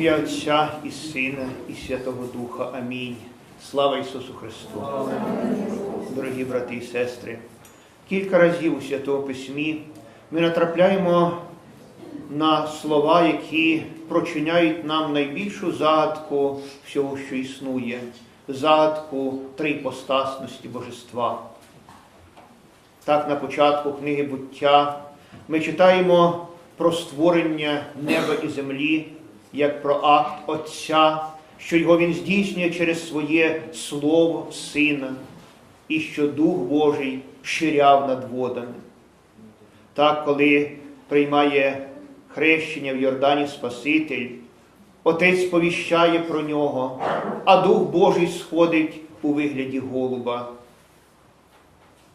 ім'я Отця і Сина, і Святого Духа. Амінь. Слава Ісусу Христу! Дорогі брати і сестри, кілька разів у Святому Письмі ми натрапляємо на слова, які прочиняють нам найбільшу загадку всього, що існує, загадку трипостасності Божества. Так, на початку книги буття ми читаємо про створення неба і землі, як про акт Отця, що його Він здійснює через своє Слово Сина, і що Дух Божий ширяв над водами. Так, коли приймає хрещення в Йордані Спаситель, Отець повіщає про нього, а Дух Божий сходить у вигляді голуба.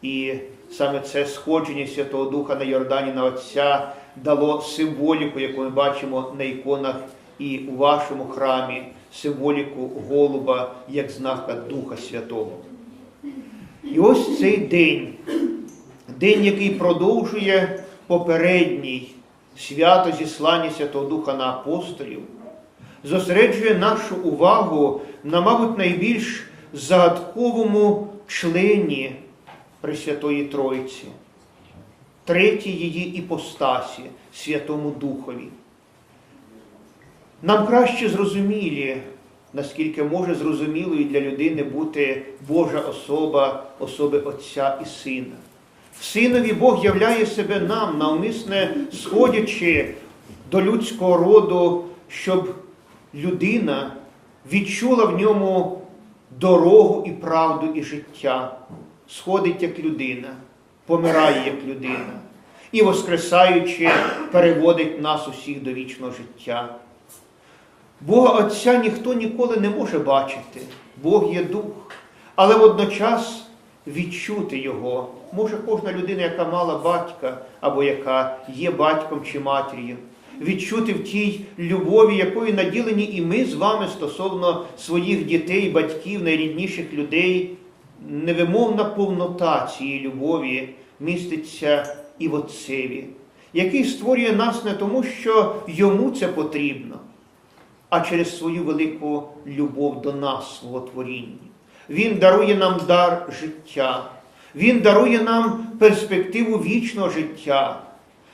І саме це сходження Святого Духа на Йордані на Отця дало символіку, яку ми бачимо на іконах і у вашому храмі, символіку голуба як знака Духа Святого. І ось цей день, день, який продовжує попередній свято зіслання Святого Духа на апостолів, зосереджує нашу увагу на, мабуть, найбільш загадковому члені Пресвятої Тройці, третій її іпостасі, Святому Духові. Нам краще зрозумілі, наскільки може зрозумілою для людини бути Божа особа, особи Отця і Сина. Синові Бог являє себе нам, навмисне сходячи до людського роду, щоб людина відчула в ньому дорогу і правду і життя, сходить як людина, помирає як людина і, воскресаючи, переводить нас усіх до вічного життя. Бога Отця ніхто ніколи не може бачити, Бог є дух, але водночас відчути Його може кожна людина, яка мала батька, або яка є батьком чи матір'ю, відчути в тій любові, якою наділені і ми з вами стосовно своїх дітей, батьків, найрідніших людей. Невимовна повнота цієї любові міститься і в Отцеві, який створює нас не тому, що йому це потрібно, а через свою велику любов до нас, свого творіння. Він дарує нам дар життя, Він дарує нам перспективу вічного життя.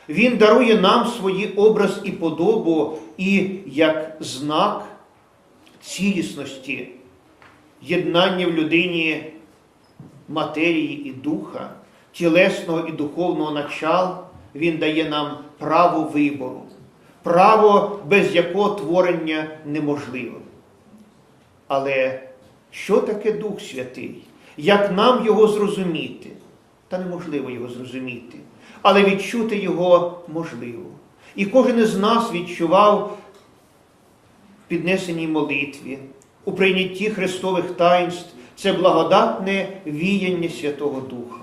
Він дарує нам свій образ і подобу, і як знак цілісності, єднання в людині матерії і духа, тілесного і духовного начал, Він дає нам право вибору, право, без якого творення неможливо. Але що таке Дух Святий? Як нам його зрозуміти? Та неможливо його зрозуміти, але відчути його можливо. І кожен із нас відчував в піднесеній молитві, у прийнятті Христових таїнств це благодатне віяння Святого Духа.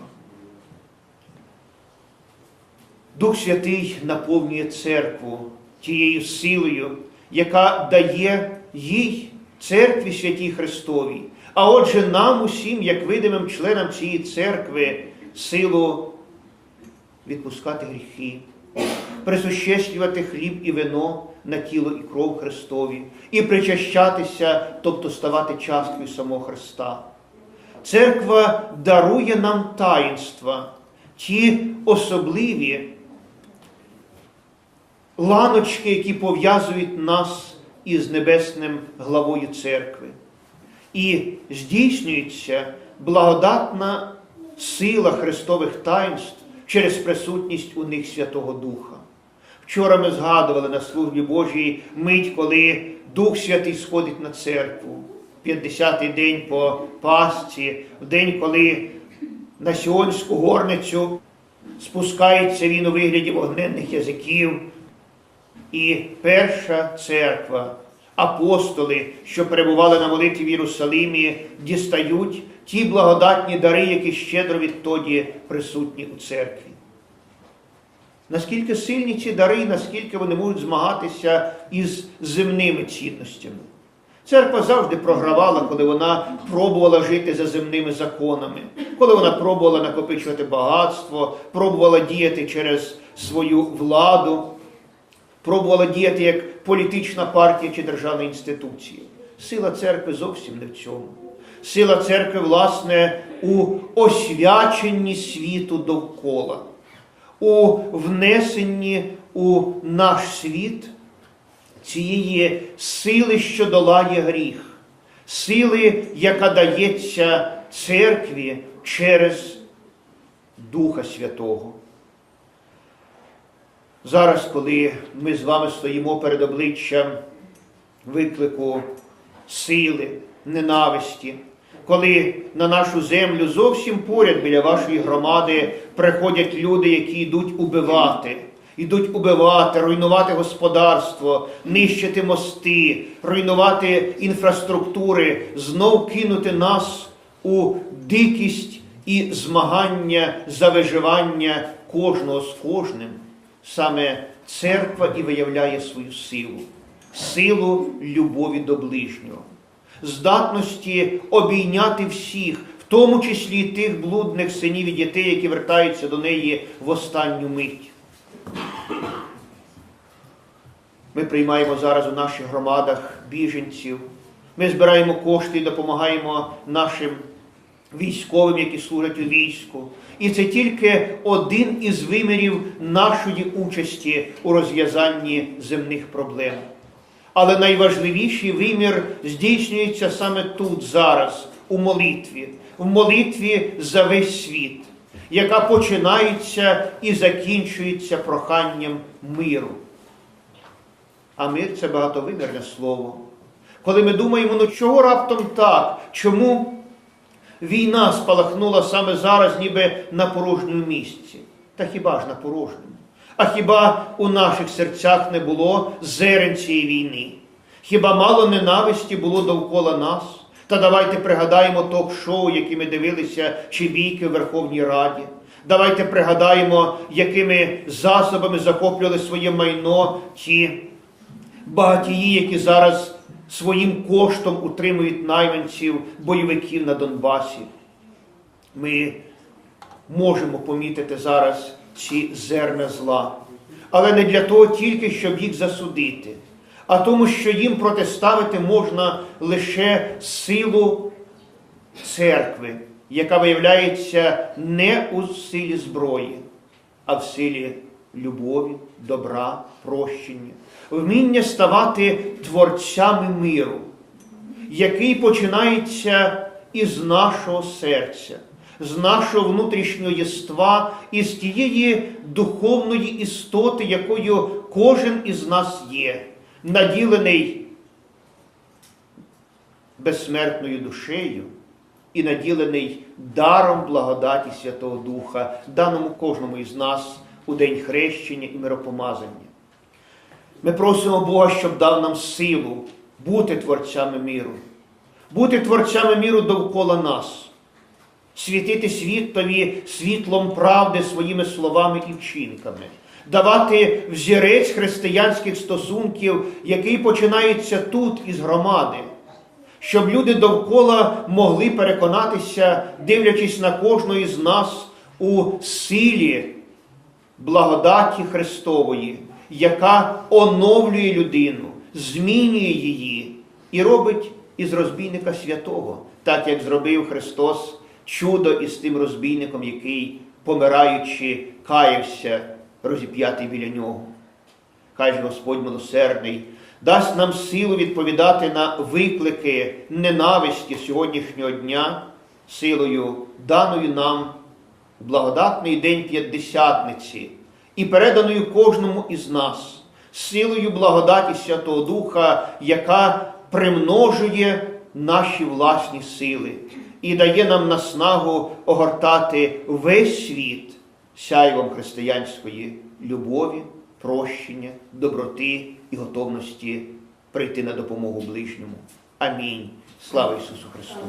Дух Святий наповнює церкву тією силою, яка дає їй церкві святій Христовій, а отже, нам усім, як видимим членам цієї церкви, силу відпускати гріхи, присуществувати хліб і вино на тіло і кров Христові, і причащатися, тобто ставати часткою самого Христа. Церква дарує нам таїнства, ті особливі ланочки, які пов'язують нас із небесним главою церкви. І здійснюється благодатна сила Христових таїнств через присутність у них Святого Духа. Вчора ми згадували на службі Божій мить, коли Дух Святий сходить на церкву. 50-й день по Пасці, в день, коли на Сіонську горницю спускається він у вигляді вогненних язиків. І перша церква, апостоли, що перебували на молитві в Єрусалимі, дістають ті благодатні дари, які щедро відтоді присутні у церкві. Наскільки сильні ці дари, наскільки вони можуть змагатися із земними цінностями. Церква завжди програвала, коли вона пробувала жити за земними законами, коли вона пробувала накопичувати багатство, пробувала діяти через свою владу. Пробувала діяти як політична партія чи державна інституція. Сила церкви зовсім не в цьому. Сила церкви, власне, у освяченні світу довкола, у внесенні у наш світ цієї сили, що долає гріх, сили, яка дається церкві через Духа Святого. Зараз, коли ми з вами стоїмо перед обличчям виклику сили, ненависті, коли на нашу землю зовсім поряд біля вашої громади приходять люди, які йдуть убивати, йдуть убивати, руйнувати господарство, нищити мости, руйнувати інфраструктури, знов кинути нас у дикість і змагання за виживання кожного з кожним. Саме церква і виявляє свою силу, силу любові до ближнього, здатності обійняти всіх, в тому числі і тих блудних синів і дітей, які вертаються до неї в останню мить. Ми приймаємо зараз у наших громадах біженців. Ми збираємо кошти і допомагаємо нашим військовим, які служать у війську. І це тільки один із вимірів нашої участі у розв'язанні земних проблем. Але найважливіший вимір здійснюється саме тут, зараз, у молитві, в молитві за весь світ, яка починається і закінчується проханням миру. А мир це багатовимірне слово. Коли ми думаємо, ну чого раптом так? Чому війна спалахнула саме зараз, ніби на порожньому місці? Та хіба ж на порожньому? А хіба у наших серцях не було зерен цієї війни? Хіба мало ненависті було довкола нас? Та давайте пригадаємо ток-шоу, які ми дивилися, чи бійки в Верховній Раді. Давайте пригадаємо, якими засобами захоплювали своє майно ті багатії, які зараз своїм коштом утримують найманців, бойовиків на Донбасі. Ми можемо помітити зараз ці зерна зла, але не для того тільки, щоб їх засудити, а тому, що їм протиставити можна лише силу церкви, яка виявляється не у силі зброї, а в силі любові, добра, прощення, вміння ставати творцями миру, який починається із нашого серця, з нашого внутрішнього єства, із тієї духовної істоти, якою кожен із нас є, наділений безсмертною душею і наділений даром благодаті Святого Духа, даному кожному із нас у день хрещення і миропомазання. Ми просимо Бога, щоб дав нам силу бути творцями миру, бути творцями миру довкола нас, світити світові світлом правди своїми словами і вчинками, давати взірець християнських стосунків, який починається тут із громади. Щоб люди довкола могли переконатися, дивлячись на кожного із нас у силі благодаті Христової, яка оновлює людину, змінює її і робить із розбійника святого, так як зробив Христос чудо із тим розбійником, який, помираючи, каявся, розіп'ятий біля нього. Хай же Господь милосердний дасть нам силу відповідати на виклики ненависті сьогоднішнього дня, силою даною нам благодатний день П'ятдесятниці і переданою кожному із нас, силою благодаті Святого Духа, яка примножує наші власні сили і дає нам наснагу огортати весь світ сяйвом християнської любові, прощення, доброти і готовності прийти на допомогу ближньому. Амінь. Слава Ісусу Христу!